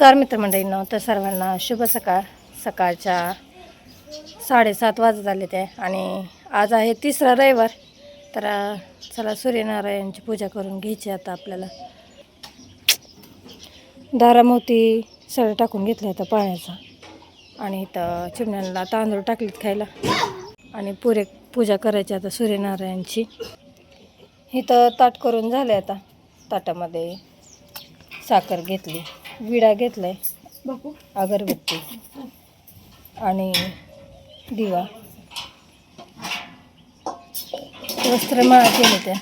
नमस्कार मित्रमंडळींनो तर सर्वांना शुभ सकाळ. सकाळच्या साडेसात वाजत आले ते आणि आज आहे तिसरा रविवार. तर चला सूर्यनारायणची पूजा करून घ्यायची आता आपल्याला. दारामोती सगळं टाकून घेतलं होतं पाण्याचा. आणि इथं चिमण्यांना तांदूळ टाकलीत खायला. आणि पुरे पूजा करायची आता सूर्यनारायणची. इथं ताट करून झाले आता. ताटामध्ये साखर घेतली. विडा घेतलाय. अगरबत्ती. आणि दिवा. वस्त्रमाळा केले त्या.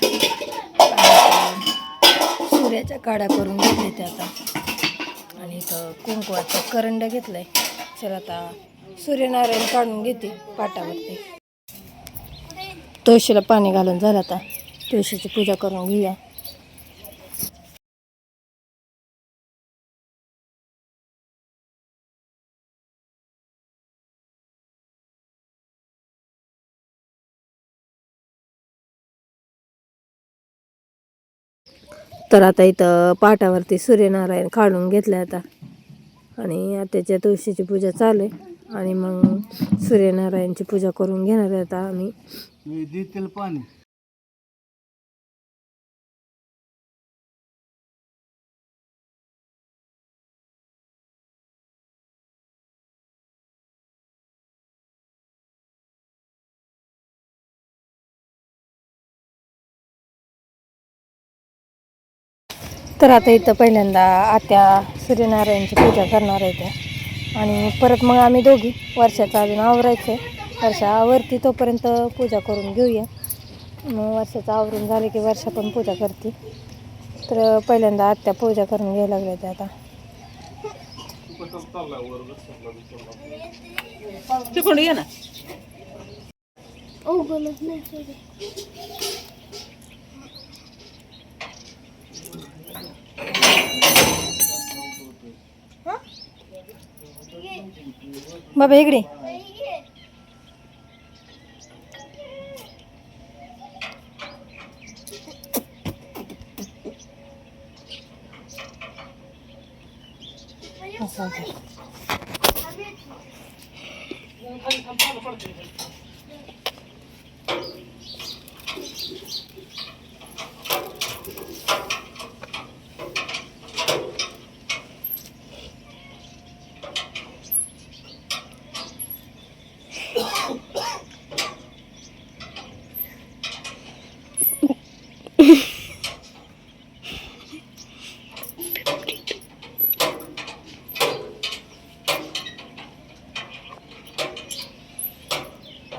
सूर्याच्या काड्या करून घेतले त्या आता. आणि इथं कुंकवाचं करंड घेतलंय. चला आता सूर्यनारायण काढून घेते पाटावरती. तुळशीला पाणी घालून झालं आता. तुळशीची पूजा करून घेऊया. तर आता इथं पाटावरती सूर्यनारायण काढून घेतलं आता. आणि आत्याच्या तुळशीची पूजा चालू आहे. आणि मग सूर्यनारायणची पूजा करून घेणार आहे आता आम्ही. पाणी. तर आता इथं पहिल्यांदा आत्या सूर्यनारायणची पूजा करणार आहे त्या आणि परत मग आम्ही दोघी वर्षाचं अजून आवरायचं आहे वर्षावरती तोपर्यंत पूजा करून घेऊया. मग वर्षाचं आवरून झालं की वर्षा पण पूजा करते. तर पहिल्यांदा आत्या पूजा करून घ्यायला लागल्या त्या आता. तिकडून ये ना. बाबा इकडे असं आहे. बाल्या बाल्या ती उचल आता ना त्यातनं टाकू मग. उचल आता घरात.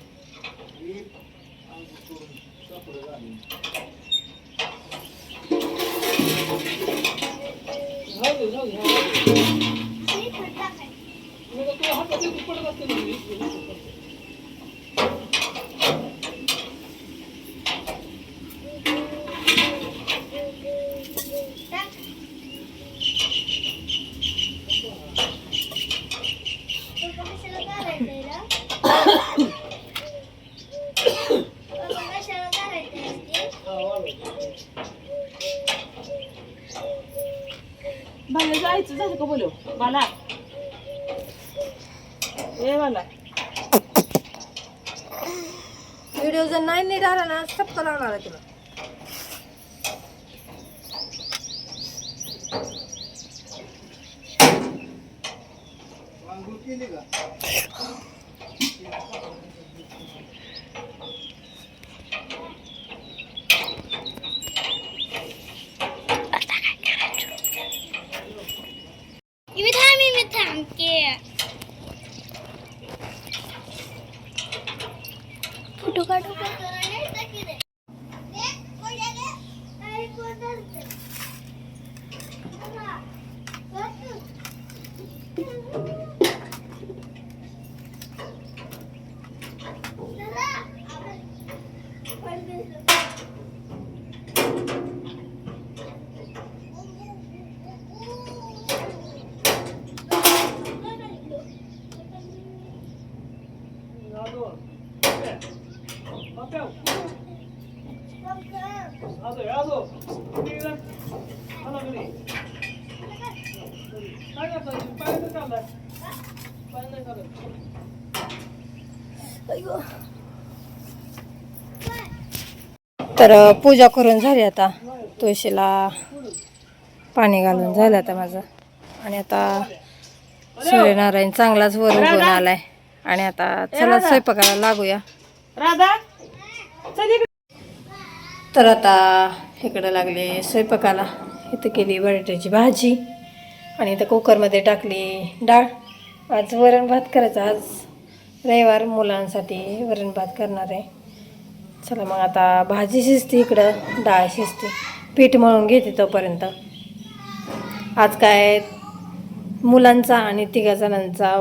राहू दे, राहू दे. मग तुला बाला जायचं झालं का बोलव? बाला ए बाला व्हिडिओ जर नाही नीट आला ना सप्त लावणार आहे तुला आंघोळ केली का मी थांबे मी थांबते फोटो काढू का जवळ पप्प्या. पप्प्या. Papel. आजो. कुठे गेला? आला घरी. काय करता? पाय नाही चाललाय. पाय नाही चालत. तर पूजा करून झाली आता तुळशीला पाणी घालून झालं आता माझं आणि आता सूर्यनारायण चांगलाच वर उगवून आलाय आणि आता चला स्वयंपाकाला लागूया. राधा. तर आता इकडं लागले स्वयंपाकाला. इथं केली बटाट्याची भाजी आणि इथं कुकरमध्ये टाकली डाळ. आज वरण भात करायचा. आज रविवार मुलांसाठी वरण भात करणार आहे. चला मग आता भाजी शिजते इकडं डाळ शिजते. पीठ मळून घेते तोपर्यंत. आज काय मुलांचा आणि तिघा जणांचा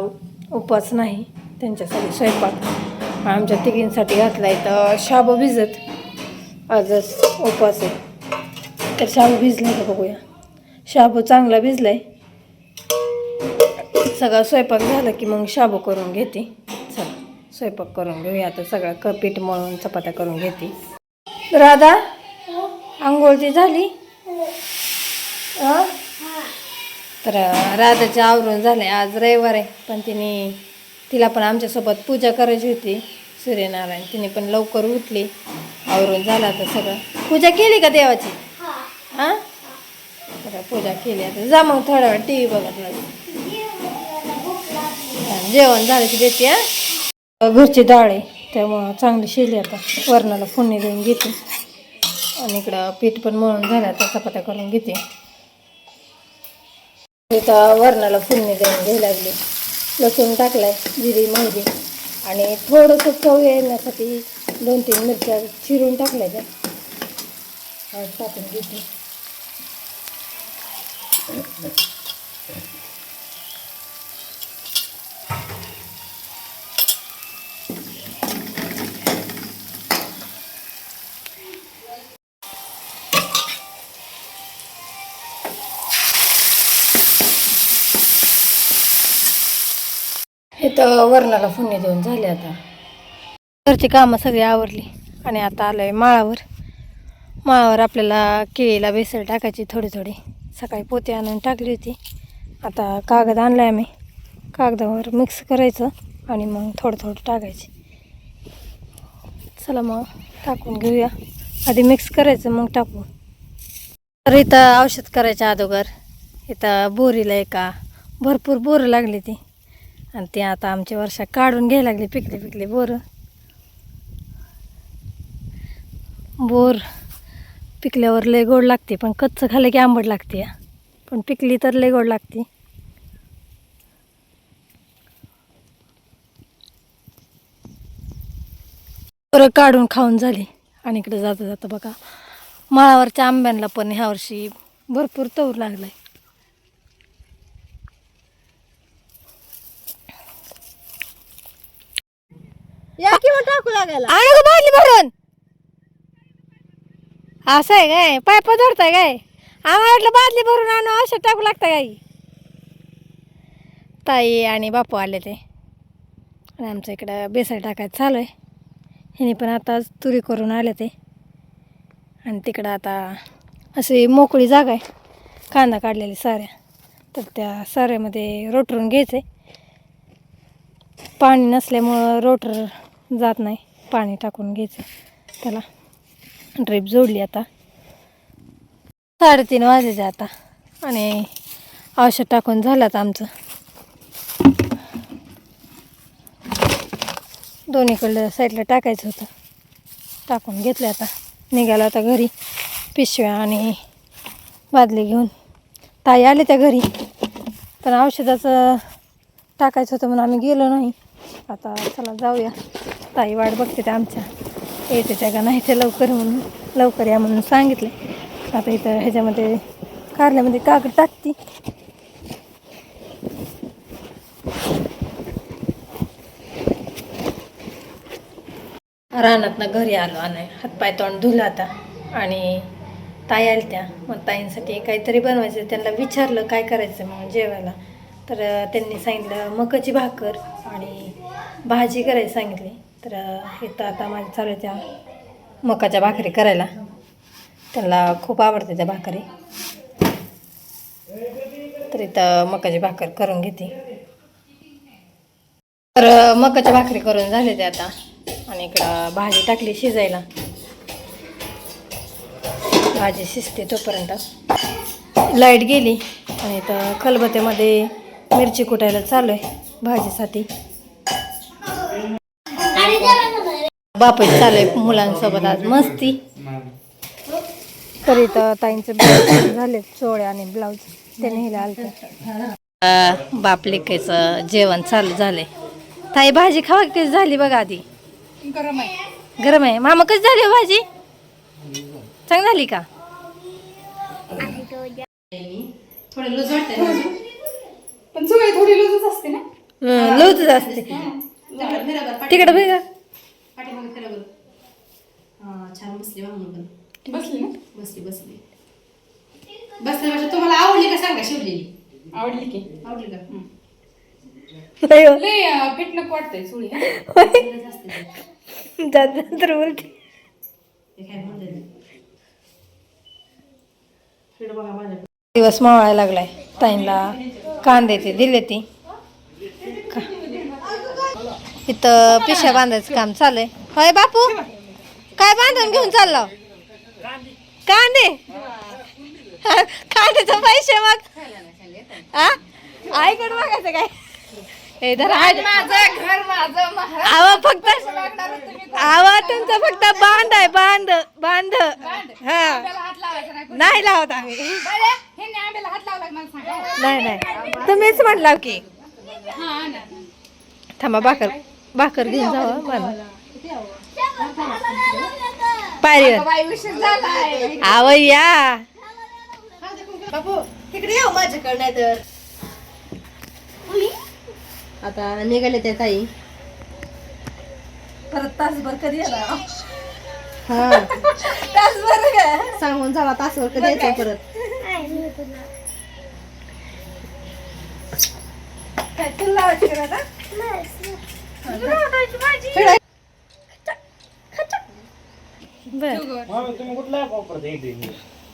उपवास नाही. त्यांच्यासाठी स्वयंपाक आमच्या तिघींसाठी घातला तर शाबू भिजत आजच उपवास आहे. तर शाबू भिजलाय का बघूया. शाबू चांगला भिजला आहे सगळा स्वयंपाक झाला की मग शाबू करून घेते. चला स्वयंपाक करून घेऊया. आता सगळं क पीठ मळून चपात्या करून घेते. राधा आंघोळची झाली? तर राधाचे आवरून झाले आज रविवार आहे पण तिने तिला पण आमच्यासोबत पूजा करायची होती सूर्यनारायण. तिने पण लवकर उठली. आवरून झालं आता सगळं. पूजा केली का देवाची? हां? तर पूजा केली आता. जा मग थोडा वेळ टी व्ही बघत नाही जेवण झालं की देते हां? घरची डाळ. आहे त्यामुळं चांगली शिली आता. वरणाला फोडणी देऊन घेते. आणि इकडं पीठ पण मळून झालं. तर चपात्या करून घेते. इथं वरणाला फोडणी देऊन घ्यायला लागली. लसूण टाकलाय जिरी मोहरी. आणि थोडंसं चव येण्यासाठी दोन तीन मिरच्या चिरून टाकल्या त्या. टाकून घेते. इथं वरणाला फोडणी देऊन झाले आता. घरची कामं सगळी आवरली आणि आता आलं आहे माळावर. माळावर आपल्याला केळीला बेसळ टाकायची थोडी थोडी. सकाळी पोते आणून टाकली होती. आता कागद आणला आहे आम्ही. कागदावर मिक्स करायचं आणि मग थोडं थोडं टाकायचे. चला मग टाकून घेऊया. आधी मिक्स करायचं मग टाकू. तर इथं औषध करायच्या अगोदर. इथं बोरीला एका भरपूर बोरं लागली ती. आणि ते आता आमच्या वर्षा काढून घ्यायला लागले पिकले पिकले बोर. बोर पिकल्यावर लय गोड लागते पण कच्चं खाल्लं की आंबट लागते. पण पिकली तर लय गोड लागते. बोरं काढून खाऊन झाली. आणि इकडे जाता जाता बघा माळावरच्या आंब्यांना पण ह्या वर्षी भरपूर तौर लागलाय. या किंवा टाकू लागायला? आणू का बादली भरून. असं आहे काय? पायपा धरताय काय? आम्हाला वाटलं बादली भरून आणू असं टाकू लागतं काही. ताई आणि बापू आले ते. आणि आमच्या इकडं बेसर टाकायचं चालू आहे. हिने पण आताच तुरी करून आले ते. आणि तिकडं आता अशी मोकळी जागा आहे. कांदा काढलेली साऱ्या. तर त्या साऱ्यामध्ये रोटरून घ्यायचं आहे पाणी नसल्यामुळं रोटर जात नाही. पाणी टाकून घ्यायचं. त्याला ड्रीप जोडली आता. साडेतीन वाजायचे आता. आणि औषध टाकून झालं आता आमचं दोन्हीकडलं साईडला टाकायचं होतं. टाकून घेतलं आता. निघालं आता घरी. पिशव्या आणि बादली घेऊन. ताई आले त्या घरी. पण औषधाचं टाकायचं होतं म्हणून आम्ही गेलो नाही. आता चला जाऊया. ताई वाट बघते ते आमच्या. येते त्या का नाही ते लवकर म्हणून लवकर या म्हणून सांगितले. आता इथं ह्याच्यामध्ये कारल्यामध्ये कागद टाकती. रानातनं घरी आलो आणि हातपाय तोंड धुलं आता. आणि ताई आल्या त्या. मग ताईंसाठी काहीतरी बनवायचं. त्यांना विचारलं काय करायचं? मग जेवायला. तर त्यांनी सांगितलं मकाची भाकर आणि भाजी करायला सांगितली. तर इथं आता माझ्या चालू आहे त्या मकाच्या भाकरी करायला. त्यांना खूप आवडते त्या भाकरी. तर इथं मकाची भाकर करून घेते. तर मकाच्या भाकरी करून झाले ते आता. आणि इकडं भाजी टाकली शिजायला. भाजी शिजते तोपर्यंत. लाइट गेली. आणि इथं खलबत्यामध्ये मिरची कुटायला चालू आहे भाजीसाठी. बापच चालू आहे मुलांसोबत आज. मस्ती. तर इथं ताईंचे ब्लाऊज झाले चोळे आणि ब्लाऊज. ते नेले आलते. बाप लेकायचं जेवण चालू झालंय. ताई भाजी खावा कशी झाली बघा आधी? गरम आहे. गरम आहे मामा कशी झाली हो भाजी? चांग झाली का? थोडं लूज पण सगळी थोडी लूजच असते ना? लूजच असते. तिकडं बघा छान बसली मामून पण बसली ना? बसली बसली. बसल्यापेक्षा तुम्हाला आवडली का सांगा शिवलेली? आवडली की. आवडली का? हो. लय अं, फिट नको वाटतंय सुळी? जास्त ते. जात तर बोलते काय म्हणतात बघा दिवस मावळायला लागलाय ताईंला. कांदे ते दिले ती. इथं पिशा बांधायचं काम चालू आहे होय बापू? काय बांधून घेऊन चाललो कांदे. कांद्याचे पैसे मग. आ? आईकडे बघायचं काय? हे धर आवा फक्त. आवा तुमचा फक्त बांध आहे बांध बांध. हा. नाही लावत आम्ही. हे नाही नाही. तुम्हीच म्हणला की. हा ना. थांबा भाकर भाकर घेऊन जावा मला. पायरीवर आव या. बापू तिकडे येऊ माझ्याकडे नाही तर आता निघाले त्या ताई. परत तासभर कधी येणार? हा. तासभर सांगून जावा तासवर कधी यायचं परत. काय तुला? बर तुम्ही कुठला वापरता इथे?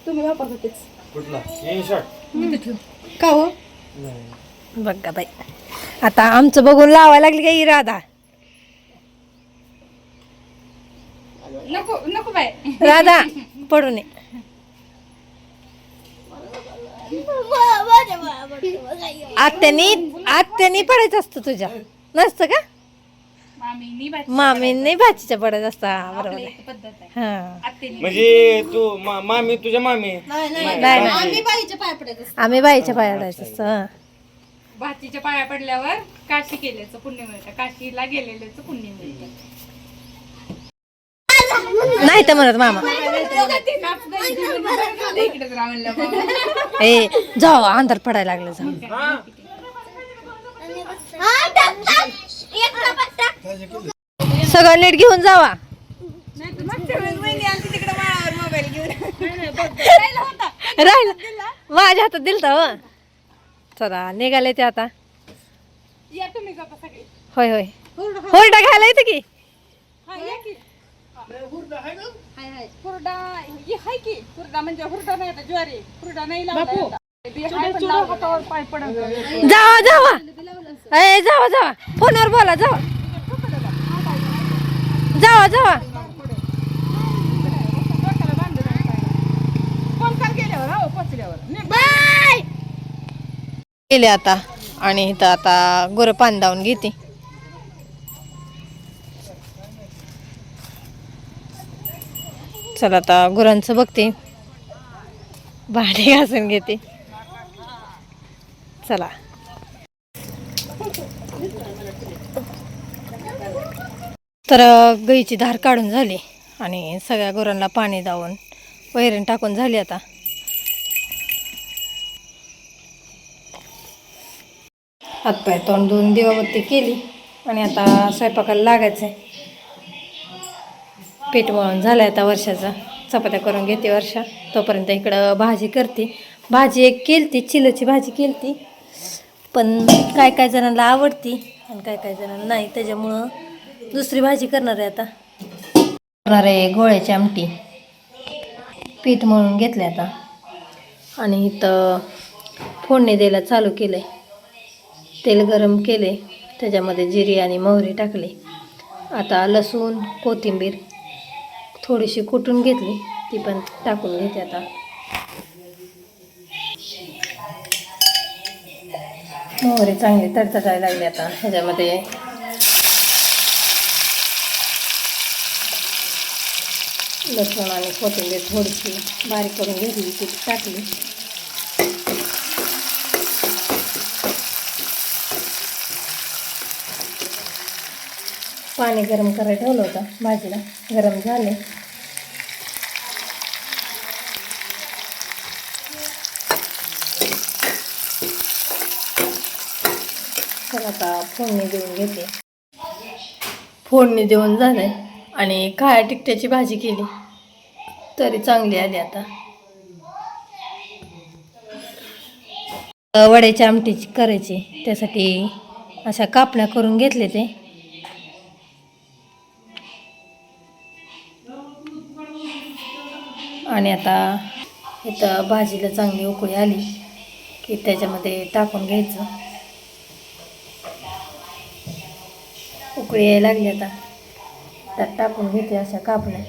तुम्ही वापरत होतेच कुठला? इन शॉर्ट का हो? बघा बाई. आता आमचं बघून लावायला लागली का ही राधा? नको नको बाय राधा पडू नये. आत्यानी आत्यानी पडायचं असतं तुझ्या. नसतं का? मामींनी भाचीच्या पडायचं असतं बरोबर हा. म्हणजे तू मा- मामी तुझ्या मामी? नाही नाही. नाही नाही. आम्ही बाईच्या पाय पडत आम्ही बाईच्या पाया पडायचं असतं हा. भातीच्या पाया पडल्यावर काशी केल्याचं पुण्य मिळतं. काशीला गेलेल्याचं पुण्य मिळतं. नाही तर म्हणत मामा. इकडेच. ए जाऊ अंधार पडायला लागलं जाऊ. हा. सगळं नीट घेऊन जावा. राहिला. माझ्या हातात दिलता हो. चला निघाले ते आता. या तुम्ही गप्पा सगळे होय होय. होरडा घ्यायला येतं की? हा या की हुरडा हे हाय की? हुरडा म्हणजे हुरडा नाही आता ज्वारी. हुरडा नाही लावला जावा जावा. ए जावा जावा. फोनवर बोला जावा. जावा जावा. हो गेले आता. आणि इथं आता गोरं पाणी दावून घेते. चला आता गुरांचं बघते. भांडे घासून घेते. चला. तर गाईची धार काढून झाली आणि सगळ्या गुरांना पाणी दावून वैरण टाकून झाली आता. हातपाय तोंड धुवून दिवाबत्ती केली आणि आता स्वयंपाकाला लागायचं आहे पीठ मळून झालं आता वर्षाचा. चपात्या करून घेते वर्षा. तोपर्यंत इकडं भाजी करते. भाजी एक केलती चिलची भाजी केलती. पण काय काय जणांना आवडती आणि काय काय जणांना नाही त्याच्यामुळं दुसरी भाजी करणार आहे आता. करणार आहे गोळ्याची आमटी. पीठ मळून घेतले आता. आणि इथं फोडणी द्यायला चालू केलं आहे तेल गरम केले त्याच्यामध्ये जिरी आणि मोहरी टाकली. आता लसूण कोथिंबीर थोडीशी कुटून घेतली ती पण टाकून घेते आता. मोहरी चांगली तडतडायला लागली आता ह्याच्यामध्ये. लसूण आणि कोथिंबीर थोडीशी बारीक करून घेतली ती टाकली. पाणी गरम करायला ठेवलं होतं भाजीला. गरम झाले तर आता फोडणी देऊन घेते. फोडणी देऊन झालंय आणि काळ्या टिकट्याची भाजी केली. तरी चांगली आली आता. वड्याची आमटीची करायची. त्यासाठी अशा कापण्या करून घेतले ते. आणि आता इथं भाजीला चांगली उकळी आली की त्याच्यामध्ये टाकून घ्यायचं. उकळी यायला लागली आता. त्यात टाकून घेते अशा कापण्या.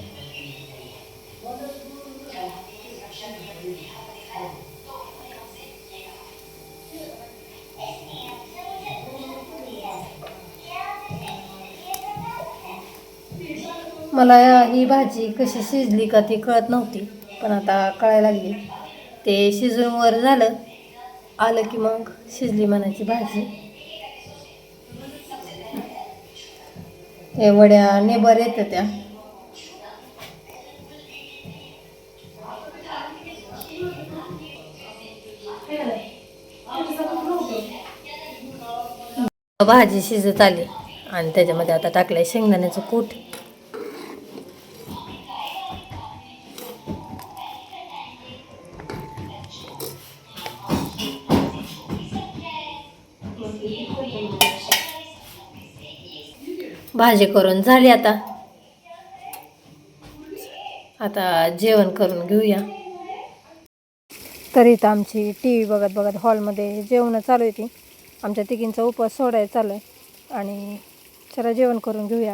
मला ही भाजी कशी शिजली का ती कळत नव्हती पण आता कळायला लागली. ते शिजून वर झालं आलं की मग शिजली म्हणायची भाजी. हे वड्या नेबर येत त्या. भाजी शिजत आली आणि त्याच्यामध्ये आता टाकलंय शेंगदाण्याचं कूट. भाजी करून झाली आता. आता जेवण करून घेऊया. तरी तर आमची टी व्ही बघत बघत हॉलमध्ये जेवणं चालू आहे ती. आमच्या तिघींचा उपवास सोडायला चालू आहे. आणि चला जेवण करून घेऊया.